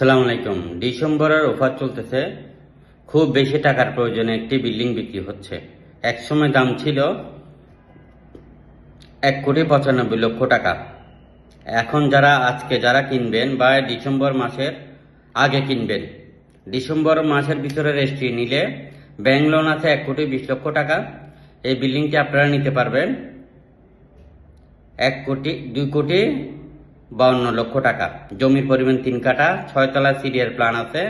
সালাম আলাইকুম। ডিসেম্বরের অফার চলতেছে। খুব বেশি টাকার প্রয়োজনে একটি বিল্ডিং বিক্রি হচ্ছে। একসময় দাম ছিল এক কোটি পঁচানব্বই লক্ষ টাকা। এখন যারা আজকে যারা কিনবেন বা ডিসেম্বর মাসের আগে কিনবেন, ডিসেম্বর মাসের ভিতরে রেজিস্ট্রি নিলে ব্যাংক লোন আছে এক কোটি বিশ লক্ষ টাকা। এই বিল্ডিংটি আপনারা নিতে পারবেন। এক কোটি, দুই কোটি বাউন্ন লক্ষ টাকা। জমির পরিমাণ তিন কাঠা, ছয়তলা সিডিয়ার প্ল্যান আছে।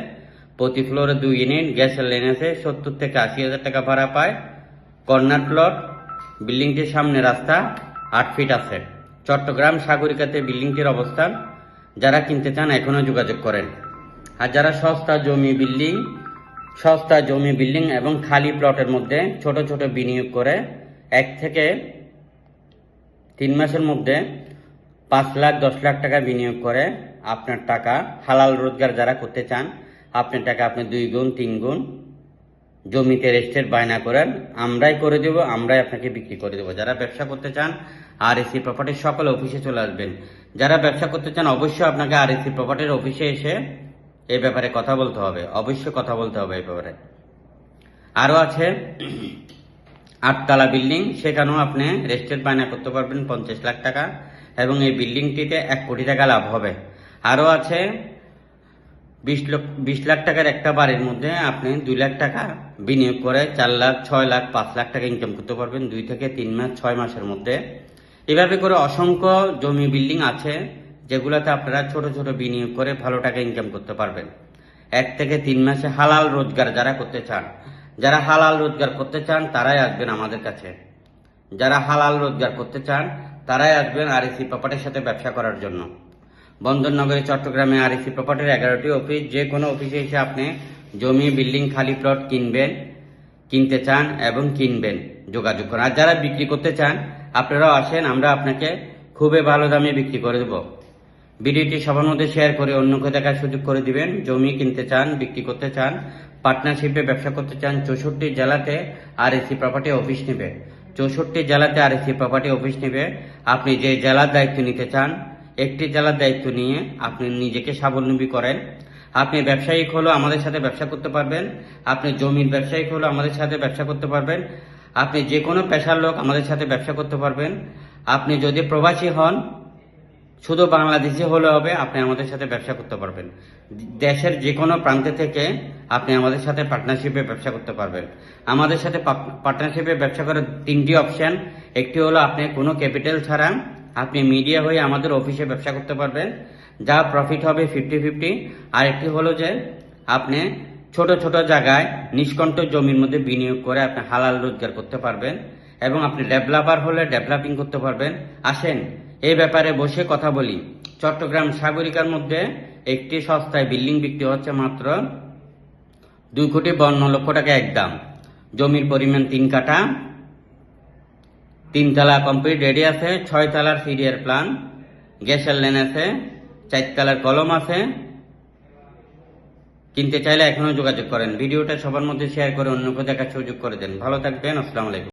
প্রতি ফ্লোরে দুই ইউনিট গ্যাসের লাইন আছে, সত্তর থেকে আশি হাজার টাকা ভাড়া পায়। কর্নার প্লট, বিল্ডিংটির সামনে রাস্তা, আট ফিট আছে। চট্টগ্রাম সাগরিকাতে বিল্ডিংটির অবস্থান। যারা কিনতে চান, এখনও যোগাযোগ করেন। আর যারা সস্তা জমি বিল্ডিং, সস্তা জমি বিল্ডিং এবং খালি প্লটের মধ্যে ছোট ছোট বিনিয়োগ করে, এক থেকে তিন মাসের মধ্যে পাঁচ লাখ, দশ লাখ টাকা বিনিয়োগ করে আপনার টাকা, হালাল রোজগার যারা করতে চান, আপনার টাকা আপনি দুই গুণ, তিন গুণ জমিতে রেস্টের বায়না করেন। আমরাই করে দেব, আমরাই আপনাকে বিক্রি করে দেবো। যারা ব্যবসা করতে চান আর এসি প্রপার্টির সকল অফিসে চলে আসবেন। যারা ব্যবসা করতে চান, অবশ্যই আপনাকে আর এসি প্রপার্টির অফিসে এসে এ ব্যাপারে কথা বলতে হবে। অবশ্যই কথা বলতে হবে এই ব্যাপারে। আরও আছে, আটতলা বিল্ডিং, সেখানেও আপনি রেস্টের বায়না করতে পারবেন পঞ্চাশ লাখ টাকা। এবং এই বিল্ডিংটিতে এক কোটি টাকা লাভ হবে। আরও আছে বিশ লক্ষ, বিশ লাখ টাকার একটা বাড়ির মধ্যে আপনি দুই লাখ টাকা বিনিয়োগ করে চার লাখ, ছয় লাখ, পাঁচ লাখ টাকা ইনকাম করতে পারবেন দুই থেকে তিন মাস, ছয় মাসের মধ্যে। এভাবে করে অসংখ্য জমি বিল্ডিং আছে যেগুলোতে আপনারা ছোট ছোট বিনিয়োগ করে ভালো টাকা ইনকাম করতে পারবেন। এক থেকে তিন মাসে হালাল রোজগার যারা করতে চান, যারা হালাল রোজগার করতে চান তারাই আসবেন আমাদের কাছে। যারা হালাল রোজগার করতে চান তারাই আসবেন আর এসি প্রপার্টির সাথে ব্যবসা করার জন্য। বন্দরনগরে চট্টগ্রামে আর এসি প্রপার্টির এগারোটি অফিস, যে কোনো অফিসে এসে আপনি জমি, বিল্ডিং, খালি প্লট কিনবেন, কিনতে চান এবং কিনবেন যোগাযোগ করুন। আর যারা বিক্রি করতে চান, আপনারাও আসেন, আমরা আপনাকে খুবই ভালো দামে বিক্রি করে দেব। ভিডিওটি সবার মধ্যে শেয়ার করে অন্যকে দেখার সুযোগ করে দিবেন। জমি কিনতে চান, বিক্রি করতে চান পার্টনারশিপে ব্যবসা করতে চান, চৌষট্টি জেলাতে আর এসি প্রপার্টি অফিস নেবে। চৌষট্টি জেলাতে আর এসি প্রপার্টি অফিস নেবে। আপনি যে জেলার দায়িত্ব নিতে চান, একটি জেলার দায়িত্ব নিয়ে আপনি নিজেকে স্বাবলম্বী করেন। আপনি ব্যবসায়িক হলেও আমাদের সাথে ব্যবসা করতে পারবেন। আপনি জমির ব্যবসায়িক হলেও আমাদের সাথে ব্যবসা করতে পারবেন। আপনি যে কোনো পেশার লোক আমাদের সাথে ব্যবসা করতে পারবেন। আপনি যদি প্রবাসী হন শুধু বাংলাদেশে হলে হবে, আপনি আমাদের সাথে ব্যবসা করতে পারবেন। দেশের যে কোনো প্রান্তে থেকে আপনি আমাদের সাথে পার্টনারশিপে ব্যবসা করতে পারবেন। আমাদের সাথে পার্টনারশিপে ব্যবসা করার তিনটি অপশন একটি হলো আপনি কোনো ক্যাপিটাল ছাড়া আপনি মিডিয়া হয়ে আমাদের অফিসে ব্যবসা করতে পারবেন, যা প্রফিট হবে ফিফটি ফিফটি আর একটি হলো যে আপনি ছোট ছোট জায়গায় নিষ্কণ্ঠ জমির মধ্যে বিনিয়োগ করে আপনি হালাল রোজগার করতে পারবেন এবং আপনি ডেভেলপার হলে ডেভেলপিং করতে পারবেন। আসেন এই ব্যাপারে বসে কথা বলি। চট্টগ্রাম সাগরিকার মধ্যে একটি সস্তায় বিল্ডিং বিক্রি হচ্ছে মাত্র দুই কোটি বান্ন লক্ষ টাকা একদম। জমির পরিমাণ তিন কাঠা তিনতলা কমপ্লিট রেডি আছে, ছয় তলার সিরিয়ার প্ল্যান গ্যাসের লেন আছে চারতলার কলম আছে। কিনতে চাইলে এখনও যোগাযোগ করেন। ভিডিওটা সবার মধ্যে শেয়ার করে অন্যকে দেখার সুযোগ করে দেন। ভালো থাকবেন, আসসালামু আলাইকুম।